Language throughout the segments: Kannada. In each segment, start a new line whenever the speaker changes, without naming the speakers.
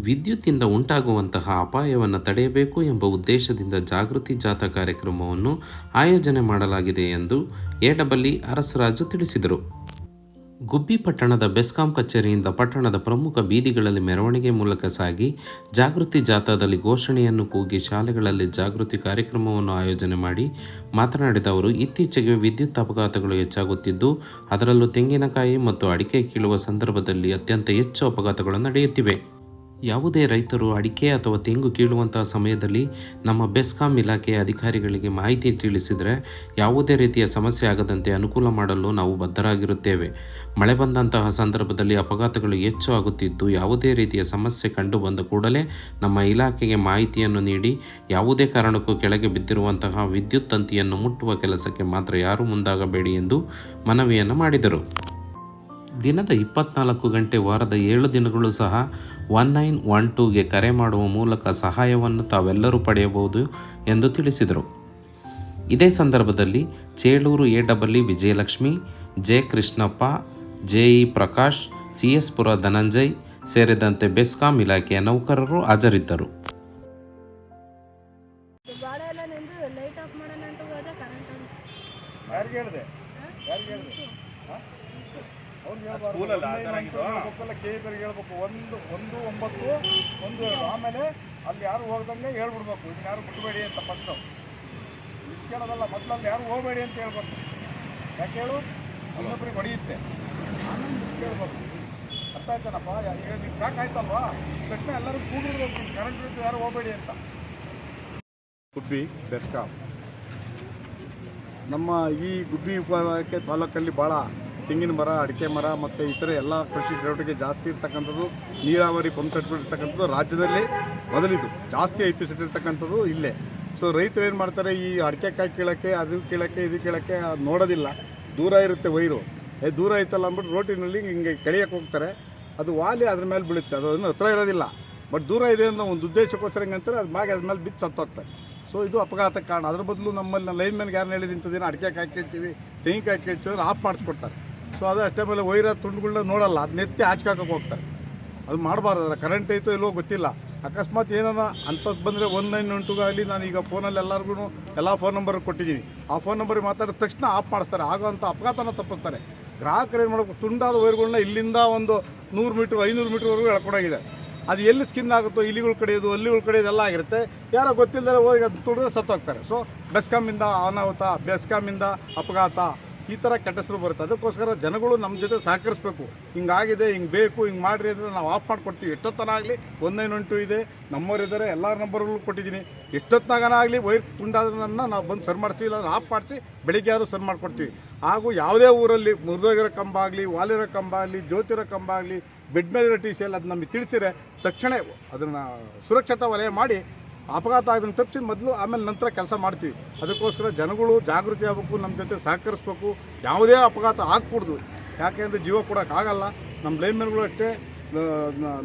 ವಿದ್ಯುತ್ತಿಂದ ಉಂಟಾಗುವಂತಹ ಅಪಾಯವನ್ನು ತಡೆಯಬೇಕು ಎಂಬ ಉದ್ದೇಶದಿಂದ ಜಾಗೃತಿ ಜಾಥಾ ಕಾರ್ಯಕ್ರಮವನ್ನು ಆಯೋಜನೆ ಮಾಡಲಾಗಿದೆ ಎಂದು ಎಡಬಲ್ಲಿ ಅರಸರಾಜು ತಿಳಿಸಿದರು. ಗುಬ್ಬಿ ಪಟ್ಟಣದ ಬೆಸ್ಕಾಂ ಕಚೇರಿಯಿಂದ ಪಟ್ಟಣದ ಪ್ರಮುಖ ಬೀದಿಗಳಲ್ಲಿ ಮೆರವಣಿಗೆ ಮೂಲಕ ಸಾಗಿ ಜಾಗೃತಿ ಜಾಥಾದಲ್ಲಿ ಘೋಷಣೆಯನ್ನು ಕೂಗಿ ಶಾಲೆಗಳಲ್ಲಿ ಜಾಗೃತಿ ಕಾರ್ಯಕ್ರಮವನ್ನು ಆಯೋಜನೆ ಮಾಡಿ ಮಾತನಾಡಿದ ಅವರು, ಇತ್ತೀಚೆಗೆ ವಿದ್ಯುತ್ ಅಪಘಾತಗಳು ಹೆಚ್ಚಾಗುತ್ತಿದ್ದು, ಅದರಲ್ಲೂ ತೆಂಗಿನಕಾಯಿ ಮತ್ತು ಅಡಿಕೆ ಕೀಳುವ ಸಂದರ್ಭದಲ್ಲಿ ಅತ್ಯಂತ ಹೆಚ್ಚು ಅಪಘಾತಗಳು ನಡೆಯುತ್ತಿವೆ. ಯಾವುದೇ ರೈತರು ಅಡಿಕೆ ಅಥವಾ ತೆಂಗು ಕೀಳುವಂತಹ ಸಮಯದಲ್ಲಿ ನಮ್ಮ ಬೆಸ್ಕಾಂ ಇಲಾಖೆಯ ಅಧಿಕಾರಿಗಳಿಗೆ ಮಾಹಿತಿ ತಿಳಿಸಿದರೆ ಯಾವುದೇ ರೀತಿಯ ಸಮಸ್ಯೆ ಆಗದಂತೆ ಅನುಕೂಲ ಮಾಡಲು ನಾವು ಬದ್ಧರಾಗಿರುತ್ತೇವೆ. ಮಳೆ ಬಂದಂತಹ ಸಂದರ್ಭದಲ್ಲಿ ಅಪಘಾತಗಳು ಹೆಚ್ಚು ಆಗುತ್ತಿದ್ದು ಯಾವುದೇ ರೀತಿಯ ಸಮಸ್ಯೆ ಕಂಡು ಬಂದ ಕೂಡಲೇ ನಮ್ಮ ಇಲಾಖೆಗೆ ಮಾಹಿತಿಯನ್ನು ನೀಡಿ ಯಾವುದೇ ಕಾರಣಕ್ಕೂ ಕೆಳಗೆ ಬಿದ್ದಿರುವಂತಹ ವಿದ್ಯುತ್ ತಂತಿಯನ್ನು ಮುಟ್ಟುವ ಕೆಲಸಕ್ಕೆ ಮಾತ್ರ ಯಾರೂ ಮುಂದಾಗಬೇಡಿ ಎಂದು ಮನವಿಯನ್ನು ಮಾಡಿದರು. ದಿನದ ಇಪ್ಪತ್ನಾಲ್ಕು ಗಂಟೆ ವಾರದ ಏಳು ದಿನಗಳು ಸಹ ಒನ್ ನೈನ್ ಒನ್ ಟೂಗೆ ಕರೆ ಮಾಡುವ ಮೂಲಕ ಸಹಾಯವನ್ನು ತಾವೆಲ್ಲರೂ ಪಡೆಯಬಹುದು ಎಂದು ತಿಳಿಸಿದರು. ಇದೇ ಸಂದರ್ಭದಲ್ಲಿ Chelur A double E Vijayalakshmi, J Krishnappa, J E Prakash, C S Pura Dhananjay ಸೇರಿದಂತೆ ಬೆಸ್ಕಾಂ ಇಲಾಖೆಯ ನೌಕರರು ಹಾಜರಿದ್ದರು.
ಸ್ಕೂಲಲ್ಲಿ ಆ ಥರ ಆಗಿದ್ದು?
ಹೇಳ್ಬೇಕು. ಒಂದು ಒಂದು ಒಂಬತ್ತು ಒಂದು ಏಳು ಆಮೇಲೆ ಅಲ್ಲಿ ಯಾರು ಹೋಗ್ದಂಗೆ ಹೇಳ್ಬಿಡ್ಬೇಕು. ಇದನ್ನ ಯಾರು ಬಿಡಬೇಡಿ ಅಂತ ಫಸ್ಟು ಇದು ಕೇಳೋದಲ್ಲ ಮೊದಲು ಅಲ್ಲಿ ಯಾರು ಹೋಗಬೇಡಿ ಅಂತ ಹೇಳ್ಬೇಕು. ಯಾಕೆ ಹೇಳು? ಇನ್ನೊಬ್ರಿಗೆ ಹೊಡೆಯುತ್ತೆ. ಆಮೇಲೆ ಕೇಳ್ಬೇಕು. ಅರ್ಥ ಆಯ್ತಾನಪ್ಪ? ಈಗ ನೀವು ಶಾಕ್ ಆಯ್ತಲ್ವಾ? ತಕ್ಷಣ ಎಲ್ಲರೂ ಕೂಡಿರ್ಬೇಕು. ಕರೆಂಟ್ ಇರುತ್ತೆ ಯಾರು ಹೋಗಬೇಡಿ ಅಂತ. ಗುಬ್ಬಿ ಬೆಸ್ಕಾಂ ನಮ್ಮ ಈ ಗುಬ್ಬಿ ಉಪಕ್ಕೆ ತಾಲೂಕಲ್ಲಿ ಭಾಳ ತೆಂಗಿನ ಮರ, ಅಡಿಕೆ ಮರ ಮತ್ತು ಇತರ ಎಲ್ಲ ಕೃಷಿ ಚಟುವಟಿಕೆ ಜಾಸ್ತಿ ಇರ್ತಕ್ಕಂಥದ್ದು, ನೀರಾವರಿ ಪಂಪ್ ಸೆಟ್ಗಳು ಇರ್ತಕ್ಕಂಥದ್ದು ರಾಜ್ಯದಲ್ಲಿ ಮೊದಲಿದು ಜಾಸ್ತಿ ಐ ಪಿ ಸೆಟ್ ಇರ್ತಕ್ಕಂಥದ್ದು ಇಲ್ಲೇ. ಸೊ ರೈತರು ಏನು ಮಾಡ್ತಾರೆ, ಈ ಅಡಿಕೆ ಕಾಯಿ ಕೀಳೋಕ್ಕೆ, ಅದು ಕೀಳೋಕ್ಕೆ, ಇದು ಕೀಳೋಕ್ಕೆ ಅದು ನೋಡೋದಿಲ್ಲ. ದೂರ ಇರುತ್ತೆ ವೈರು. ಏ, ದೂರ ಐತಲ್ಲ ಅಂದ್ಬಿಟ್ಟು ರೋಟಿನಲ್ಲಿ ಹಿಂಗೆ ಕೆಳೆಯಕ್ಕೆ ಹೋಗ್ತಾರೆ. ಅದು ವಾಲಿ ಅದ್ರ ಮೇಲೆ ಬೀಳುತ್ತೆ. ಅದು ಅದನ್ನು ಹತ್ರ ಇರೋದಿಲ್ಲ. ಬಟ್ ದೂರ ಇದೆ ಅಂತ ಒಂದು ಉದ್ದೇಶಕ್ಕೋಸ್ಕರ ಹೆಂಗಂತಾರೆ ಅದು ಮ್ಯಾಗೆ ಅದ್ರ ಮೇಲೆ ಬಿದ್ದು ಸತ್ತೋಗ್ತಾರೆ. ಸೊ ಇದು ಅಪಘಾತಕ್ಕೆ ಕಾರಣ. ಅದ್ರ ಬದಲು ನಮ್ಮಲ್ಲಿ ಲೈನ್ ಮ್ಯಾನ್ಗೆ ಯಾರು ಹೇಳಿದ ಇಂಥದ್ದೇನು ಅಡಿಕೆ ಕೇಳ್ತೀವಿ, ತೆಂಗಿನಕಾಯಿ ಕೇಳ್ತೀವಿ ಆಫ್ ಮಾಡಿಸ್ಕೊಡ್ತಾರೆ. ಸೊ ಅದು ಅಷ್ಟೇ ಮೇಲೆ ವೈರ ತುಂಡುಗಳನ್ನ ನೋಡಲ್ಲ. ಅದು ನೆತ್ತಿ ಹಾಚ್ಕಾಕಕ್ಕೆ ಹೋಗ್ತಾರೆ. ಅದು ಮಾಡಬಾರ್ದು. ಕರೆಂಟ್ ಐತೋ ಇಲ್ಲೋ ಗೊತ್ತಿಲ್ಲ. ಅಕಸ್ಮಾತ್ ಏನೋ ಅಂಥದ್ದು ಬಂದರೆ ಒನ್ ನೈನ್ ಆಗಲಿ ನಾನು ಈಗ ಫೋನಲ್ಲಿ ಎಲ್ಲರಿಗೂ ಎಲ್ಲ ಫೋನ್ ನಂಬರ್ ಕೊಟ್ಟಿದ್ದೀನಿ. ಆ ಫೋನ್ ನಂಬರಿಗೆ ಮಾತಾಡಿದ ತಕ್ಷಣ ಆಫ್ ಮಾಡಿಸ್ತಾರೆ. ಆಗೋಂಥ ಅಪಘಾತನ ತಪ್ಪಿಸ್ತಾರೆ. ಗ್ರಾಹಕರು ಏನು ಮಾಡಬೇಕು? ತುಂಡಾದ ವೈರ್ಗಳನ್ನ ಇಲ್ಲಿಂದ ಒಂದು ನೂರು ಮೀಟ್ರ್ ಐನೂರು ಮೀಟ್ರ್ವರೆಗೂ ಎಳ್ಕೊಂಡೋಗಿದೆ. ಅದು ಎಲ್ಲಿ ಸ್ಕಿನ್ ಆಗುತ್ತೋ, ಇಲಿಗಳು ಕಡಿಯೋದು ಅಲ್ಲಿಗಳು ಕಡಿಯೋದು ಎಲ್ಲ ಆಗಿರುತ್ತೆ. ಯಾರೋ ಗೊತ್ತಿಲ್ಲದೆ ಹೋಗಿ ಅದು ತುಡಿದ್ರೆ ಸತ್ತೋಗ್ತಾರೆ. ಸೊ ಬೆಸ್ಕಾಮಿಂದ ಅನಾಹುತ ಬೆಸ್ಕಾಮಿಂದ ಅಪಘಾತ. ಈ ಥರ ಕೆಟ್ಟ ಹೆಸರು ಬರುತ್ತೆ. ಅದಕ್ಕೋಸ್ಕರ ಜನಗಳು ನಮ್ಮ ಜೊತೆ ಸಹಕರಿಸಬೇಕು. ಹಿಂಗಾಗಿದೆ, ಹಿಂಗೆ ಬೇಕು, ಹಿಂಗೆ ಮಾಡಿರಿ ಅಂದರೆ ನಾವು ಆಫ್ ಮಾಡಿಕೊಡ್ತೀವಿ. ಎಷ್ಟೊತ್ತನ ಆಗಲಿ? ಒಂದೈನು ಉಂಟು ಇದೆ. ನಮ್ಮವರಿದ್ದಾರೆ ಎಲ್ಲ ನಂಬರ್ಗಳು ಕೊಟ್ಟಿದ್ದೀನಿ. ಎಷ್ಟೊತ್ತನಾಗನ ಆಗಲಿ? ವೈರ್ ತುಂಡಾದ್ರನ್ನ ನಾವು ಬಂದು ಸರ್ ಮಾಡ್ತೀವಿ ಇಲ್ಲ ಆಫ್ ಮಾಡಿಸಿ, ಬೆಳಿಗ್ಗೆ ಆದರೂ ಸರ್ ಮಾಡಿಕೊಡ್ತೀವಿ. ಹಾಗೂ ಯಾವುದೇ ಊರಲ್ಲಿ ಮುರಿದೋಗಿರೋ ಕಂಬ ಆಗಲಿ, ವಾಲಿರೋ ಕಂಬ ಆಗಲಿ, ಜ್ಯೋತಿರೋ ಕಂಬ ಆಗಲಿ, ಬೆಡ್ ಮೇಲಿರೋ ಟಿ ಸಿ ಅದು ನಮಗೆ ತಿಳಿಸಿದ್ರೆ ತಕ್ಷಣ ಅದನ್ನು ಸುರಕ್ಷತಾ ವಲಯ ಮಾಡಿ ಅಪಘಾತ ಆಗೋದನ್ನು ತಪ್ಪಿಸಿ ಮೊದಲು ಆಮೇಲೆ ನಂತರ ಕೆಲಸ ಮಾಡ್ತೀವಿ. ಅದಕ್ಕೋಸ್ಕರ ಜನಗಳು ಜಾಗೃತಿ ಆಗಬೇಕು ನಮ್ಮ ಜೊತೆ ಸಹಕರಿಸ್ಬೇಕು. ಯಾವುದೇ ಅಪಘಾತ ಆಗ್ಕೂಡ್ದು. ಯಾಕೆಂದರೆ ಜೀವ ಕೊಡೋಕ್ಕಾಗಲ್ಲ ನಮ್ಮ ಲೈನ್ಮೆನ್ಗಳು ಅಷ್ಟೇ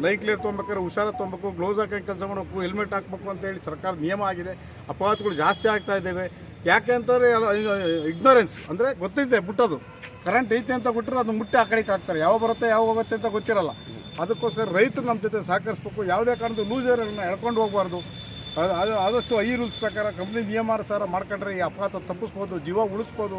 ಲೈನ್ ಕ್ಲಿಯರ್ ತೊಗೊಬೇಕಾದ್ರೆ ಹುಷಾರ ತೊಗೊಬೇಕು, ಗ್ಲೌಸ್ ಹಾಕೊಂಡು ಕೆಲಸ ಮಾಡಬೇಕು, ಹೆಲ್ಮೆಟ್ ಹಾಕ್ಬೇಕು ಅಂತ ಹೇಳಿ ಸರ್ಕಾರ ನಿಯಮ ಆಗಿದೆ. ಅಪಘಾತಗಳು ಜಾಸ್ತಿ ಆಗ್ತಾ ಇದ್ದಾವೆ ಯಾಕೆ ಅಂತಂದರೆ ಇಗ್ನೋರೆನ್ಸ್ ಅಂದರೆ ಗೊತ್ತಿದೆ ಬಿಟ್ಟೋದು ಕರೆಂಟ್ ಐತೆ ಅಂತ ಬಿಟ್ಟರೆ ಅದು ಮುಟ್ಟಿ ಆ ಕಡೆಗೆ ಹಾಕ್ತಾರೆ. ಯಾವ ಬರುತ್ತೆ ಯಾವ ಹೋಗುತ್ತೆ ಅಂತ ಗೊತ್ತಿರಲ್ಲ. ಅದಕ್ಕೋಸ್ಕರ ರೈತರು ನಮ್ಮ ಜೊತೆ ಸಹಕರಿಸ್ಬೇಕು. ಯಾವುದೇ ಕಾರಣದ ಲೂಸರನ್ನು ಎಳ್ಕೊಂಡು ಹೋಗಬಾರ್ದು. ಆದಷ್ಟು ಐ ರೂಲ್ಸ್ ಪ್ರಕಾರ ಕಂಪ್ನಿ ನಿಯಮಾನುಸಾರ ಮಾಡ್ಕೊಂಡ್ರೆ ಈ ಅಪಘಾತ ತಪ್ಪಿಸ್ಬೋದು ಜೀವ ಉಳಿಸ್ಬೋದು.